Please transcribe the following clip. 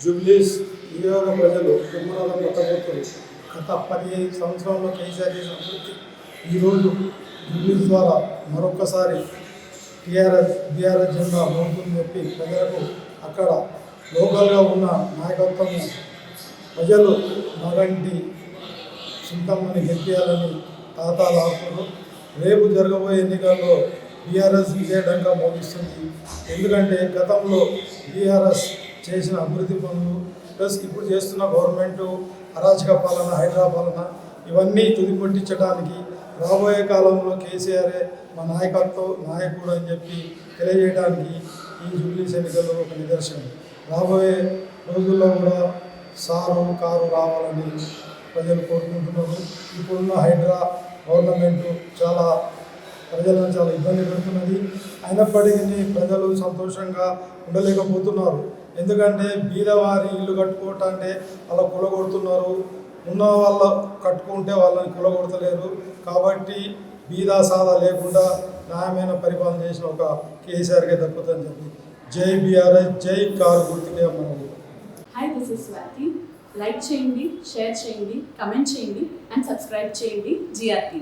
జూబ్లీస్ నియోజక ప్రజలు తిరుమల కొత్తగొత్తులు గత పదిహేను సంవత్సరంలో కేసీఆర్ చేసిన అభివృద్ధి. ఈరోజు జూబ్లీస్ ద్వారా మరొకసారి టీఆర్ఎస్ బీఆర్ఎస్ జెండా మోగుతుందని చెప్పి ప్రజలకు అక్కడ లోకల్గా ఉన్న నాయకత్వం ప్రజలు మరంటి చింతమ్మని గెలిపించాలని తాతాలు ఆడుతున్నారు రేపు జరగబోయే ఎన్నికల్లో బీఆర్ఎస్ విజయడంగా మోగిస్తుంది ఎందుకంటే గతంలో బీఆర్ఎస్ చేసిన అభివృద్ధి పనులు ప్లస్ ఇప్పుడు చేస్తున్న గవర్నమెంట్ అరాచక పాలన హైడ్రా పాలన ఇవన్నీ తుదిపొట్టించడానికి రాబోయే కాలంలో కేసీఆరే మా నాయకత్వం నాయకుడు అని చెప్పి తెలియజేయడానికి ఈ జూబ్లీస్ ఎన్నికల్లో ఒక నిదర్శనం. రాబోయే రోజుల్లో కూడా సారు కారు రావాలని ప్రజలు కోరుకుంటున్నారు. ఇప్పుడున్న హైడ్రా గవర్నమెంట్ చాలా ప్రజలను చాలా ఇబ్బంది పెడుతున్నది. అయినప్పటికీ ప్రజలు సంతోషంగా ఉండలేకపోతున్నారు. ఎందుకంటే బీదవారి ఇల్లు కట్టుకోవటం అంటే అలా కులగొడుతున్నారు. ఉన్న వాళ్ళ కట్టుకుంటే వాళ్ళని కులగొడతలేరు. కాబట్టి బీదా సాదా లేకుండా న్యాయమైన పరిపాలన చేసిన ఒక కేసీఆర్కే దక్కుతుందని చెప్పి జై బీఆర్ఎస్ జై కారు గుర్తుకే మనకు hi this is Swathi like చేయండి షేర్ చేయండి కమెంట్ చేయండి అండ్ సబ్స్క్రైబ్ చేయండి జిఆర్టీ